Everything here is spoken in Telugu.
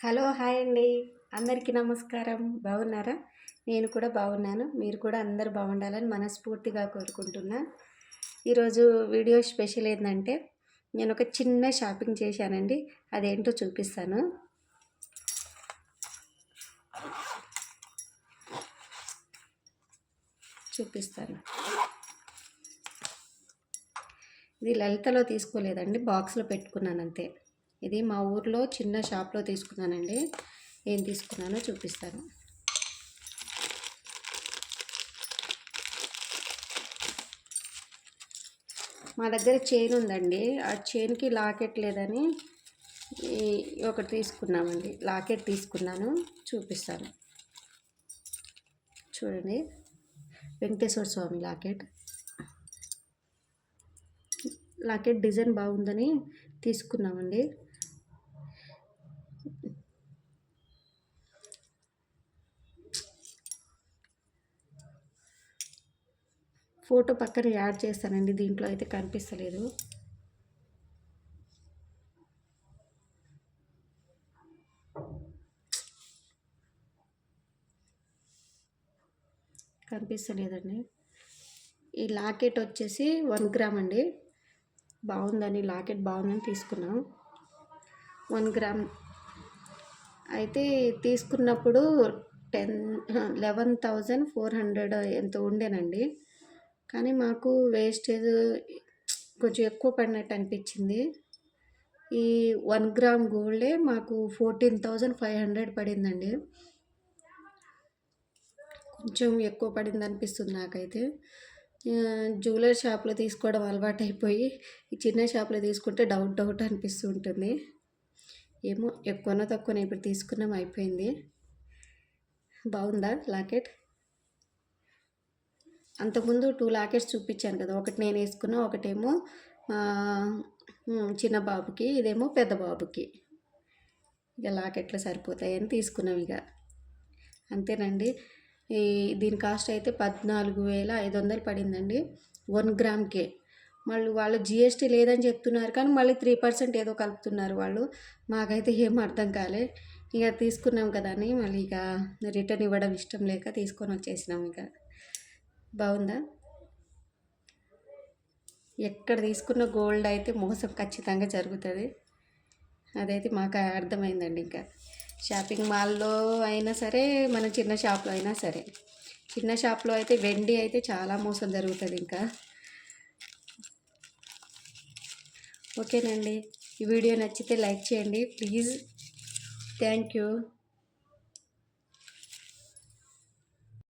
హలో హాయ్ అండి. అందరికీ నమస్కారం. బాగున్నారా? నేను కూడా బాగున్నాను. మీరు కూడా అందరు బాగుండాలని మనస్ఫూర్తిగా కోరుకుంటున్నా. ఈరోజు వీడియో స్పెషల్ ఏంటంటే నేను ఒక చిన్న షాపింగ్ చేశానండి. అదేంటో చూపిస్తాను. చూపిస్తాను. ఇది లలితలో తీసుకోలేదండి. బాక్స్లో పెట్టుకున్నాను అంతే. ఇది మా ఊర్లో చిన్న షాప్లో తీసుకున్నానండి. ఏం తీసుకున్నానో చూపిస్తాను. మా దగ్గర చైన్ ఉందండి. ఆ చైన్కి లాకెట్ లేదని ఒకటి తీసుకున్నామండి. లాకెట్ తీసుకున్నాను. చూపిస్తాను. చూడండి. Venkateswara Swami locket. Locket design బాగుందని తీసుకున్నామండి. ఫోటో పక్కన యాడ్ చేస్తానండి దీంట్లో అయితే కనిపిస్తలేదు. కనిపిస్తలేదండి. ఈ లాకెట్ వచ్చేసి వన్ గ్రామ్ అండి. బాగుందని లాకెట్ బాగుందని తీసుకున్నాం. One gram. అయితే తీసుకున్నప్పుడు ten eleven thousand four hundred ఎంత ఉండేనండి. కానీ మాకు వేస్టేజ్ కొంచెం ఎక్కువ పడినట్టు అనిపించింది. ఈ వన్ గ్రామ్ గోల్డే మాకు ఫోర్టీన్ థౌజండ్ ఫైవ్ హండ్రెడ్ పడిందండి. కొంచెం ఎక్కువ పడింది అనిపిస్తుంది నాకైతే. జ్యువెలరీ షాప్లో తీసుకోవడం అలవాటు అయిపోయి ఈ చిన్న షాప్లో తీసుకుంటే డౌట్ డౌట్ అనిపిస్తూ ఉంటుంది. ఏమో ఎక్కువనో తక్కువనో ఇప్పుడు తీసుకున్నాం అయిపోయింది. బాగుందా లాకెట్? అంతకుముందు టూ లాకెట్స్ చూపించాను కదా ఒకటి నేను వేసుకున్నా ఒకటేమో చిన్న బాబుకి ఇదేమో పెద్ద బాబుకి. ఇక లాకెట్లు సరిపోతాయని తీసుకున్నాం ఇక. అంతేనండి. ఈ దీని కాస్ట్ అయితే పద్నాలుగు వేల ఐదు వందలు పడిందండి. వన్ గ్రామ్కే మళ్ళీ వాళ్ళు జిఎస్టీ లేదని చెప్తున్నారు కానీ మళ్ళీ త్రీ పర్సెంట్ ఏదో కలుపుతున్నారు వాళ్ళు. మాకైతే ఏం అర్థం కాలే. ఇక తీసుకున్నాం కదా అని మళ్ళీ ఇక రిటర్న్ ఇవ్వడం ఇష్టం లేక తీసుకొని వచ్చేసినాం ఇక. బాగుందా? ఎక్కడ తీసుకున్న గోల్డ్ అయితే మోసం ఖచ్చితంగా జరుగుతుంది. అదైతే మాకు అర్థమైందండి ఇంకా. షాపింగ్ మాల్లో అయినా సరే మన చిన్న షాప్లో అయినా సరే. చిన్న షాప్లో అయితే వెండి అయితే చాలా మోసం జరుగుతుంది ఇంకా. ఓకేనండి. ఈ వీడియో నచ్చితే లైక్ చేయండి. ప్లీజ్. Thank you.